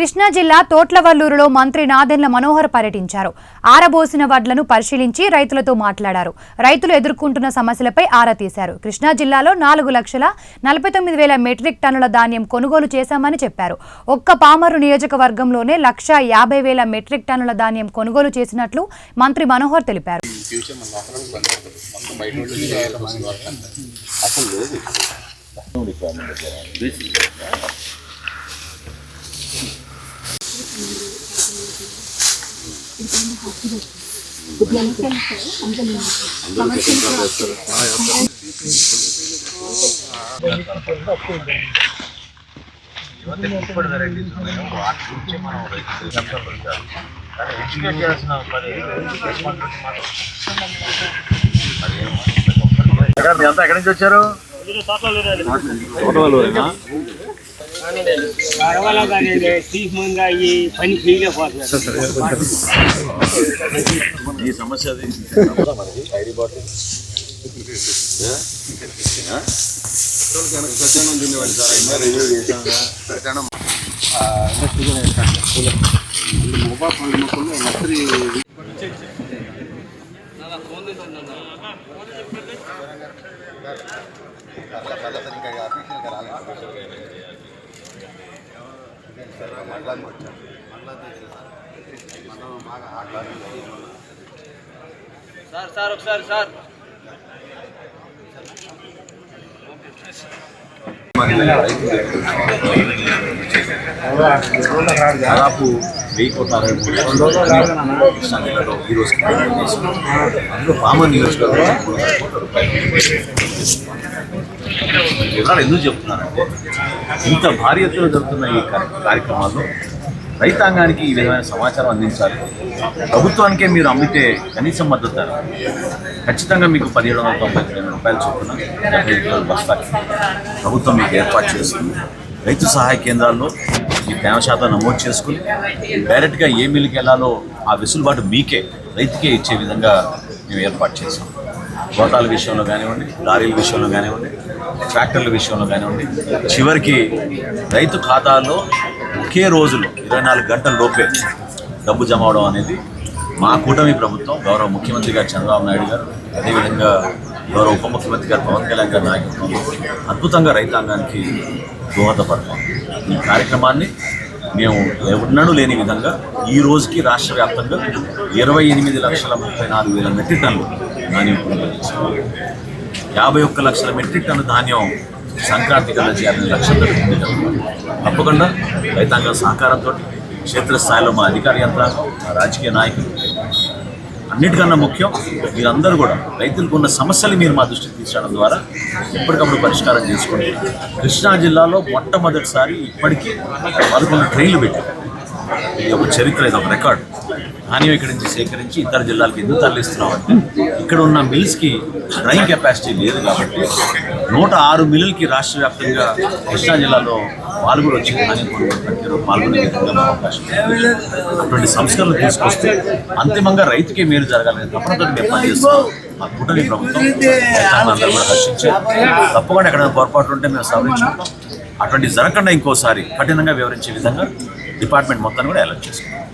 కృష్ణా జిల్లా తోట్లవల్లూరులో మంత్రి నాదెండ్ల మనోహర్ పర్యటించారు. ఆరబోసిన వడ్లను పరిశీలించి రైతులతో మాట్లాడారు. రైతులు ఎదుర్కొంటున్న సమస్యలపై ఆరా తీశారు. కృష్ణా జిల్లాలో నాలుగు లక్షల నలభై తొమ్మిది వేల మెట్రిక్ టన్నుల ధాన్యం కొనుగోలు చేశామని చెప్పారు. ఒక్క పామరు నియోజకవర్గంలోనే లక్ష యాభై వేల మెట్రిక్ టన్నుల ధాన్యం కొనుగోలు చేసినట్లు మంత్రి మనోహర్ తెలిపారు. ఫ్యూచర్ మన లోపల పనిచేస్తుంది మొత్తం బయట నుండి చేయాలి వస్తుంది వర్క్ అంతా ఎక్కడి నుంచి వచ్చారు పర్వాలేదు కానీ ఈ పని ఈ సమస్య అది ID bottle sir sir sir sir ఒకసారి సార్. దాదాపు వెయ్యి కోట్ల అరవై మూడు లక్షల ఈ రోజు అందులో పామర్ నియోజకవర్గం కోట్ల రూపాయలు. వివరాలు ఎందుకు చెప్తున్నారంటే ఇంత భారీ ఎత్తున జరుగుతున్న ఈ కార్యక్రమాల్లో రైతాంగానికి ఈ విధమైన సమాచారం అందించాలి. ప్రభుత్వానికే మీరు అమ్మితే కనీసం మద్దతు ధర. ఖచ్చితంగా మీకు పదిహేడు వందల తొంభై తొమ్మిది రూపాయలు చొప్పున డెబ్బై బస్తాకి ప్రభుత్వం మీకు ఏర్పాటు చేస్తుంది. రైతు సహాయ కేంద్రాల్లో ఈ తేమ శాతం నమోదు చేసుకుని డైరెక్ట్గా ఏ మిల్లుకి వెళ్ళాలో ఆ వెసులుబాటు మీకే రైతుకే ఇచ్చే విధంగా మేము ఏర్పాటు చేసాం గోటాల విషయంలో కానివ్వండి లారీల విషయంలో కానివ్వండి ట్రాక్టర్ల విషయంలో కానివ్వండి చివరికి రైతు ఖాతాలో ఒకే రోజులో ఇరవై నాలుగు గంటల లోపే డబ్బు జమ అవడం అనేది మా కూటమి ప్రభుత్వం గౌరవ ముఖ్యమంత్రి గారు చంద్రబాబు నాయుడు గారు అదేవిధంగా గౌరవ ఉప ముఖ్యమంత్రి గారు పవన్ కళ్యాణ్ గారి నాయకత్వంలో అద్భుతంగా రైతాంగానికి దోహదపడతాం. ఈ కార్యక్రమాన్ని మేము ఎన్నడూ లేని విధంగా ఈ రోజుకి రాష్ట్ర వ్యాప్తంగా ఇరవై ఎనిమిది లక్షల ముప్పై నాలుగు వేల మెట్రిక్ టన్నులు ధాన్యం యాభై ఒక్క లక్షల మెట్రిక్ టన్ను ధాన్యం సంక్రాంతి కన్నా చేయాలని లక్ష్యంతో పెట్టుకుంది. తప్పకుండా రైతాంగం సహకారంతో క్షేత్రస్థాయిలో మా అధికార యంత్రాంగం మా రాజకీయ నాయకులు అన్నిటికన్నా ముఖ్యం మీరందరూ కూడా రైతులకు ఉన్న సమస్యలు మీరు మా దృష్టికి తీసుకురావడం ద్వారా ఎప్పటికప్పుడు పరిష్కారం చేసుకోండి. కృష్ణా జిల్లాలో మొట్టమొదటిసారి ఇప్పటికీ పదకొండు ట్రైన్లు పెట్టారు. ఇది ఒక చరిత్ర ఇది ఒక రికార్డు. ధాన్యం ఇక్కడి నుంచి సేకరించి ఇతర జిల్లాలకు ఎందుకు తరలిస్తున్నాం అంటే ఇక్కడ ఉన్న మిల్స్కి డ్రైవింగ్ కెపాసిటీ లేదు కాబట్టి నూట ఆరు మిల్లులకి రాష్ట్ర వ్యాప్తంగా కృష్ణా జిల్లాలో పాల్గొని వచ్చి ధాన్యం కొనుగోలు పాల్గొనే విధంగా అవకాశం అటువంటి సంస్కరణలు తీసుకొస్తే అంతిమంగా రైతుకే మేలు జరగాలని తప్పనిసరి మేము పనిచేస్తున్నాం. మా కూటమి ప్రభుత్వం రైతాంగాలందరూ హర్షించారు తప్పకుండా ఎక్కడైనా పొరపాటు ఉంటే మేము సవరించుకుంటాం. అటువంటి జరగకుండా ఇంకోసారి కఠినంగా వివరించే విధంగా డిపార్ట్మెంట్ మొత్తాన్ని కూడా అలర్ట్ చేసుకుంటాం.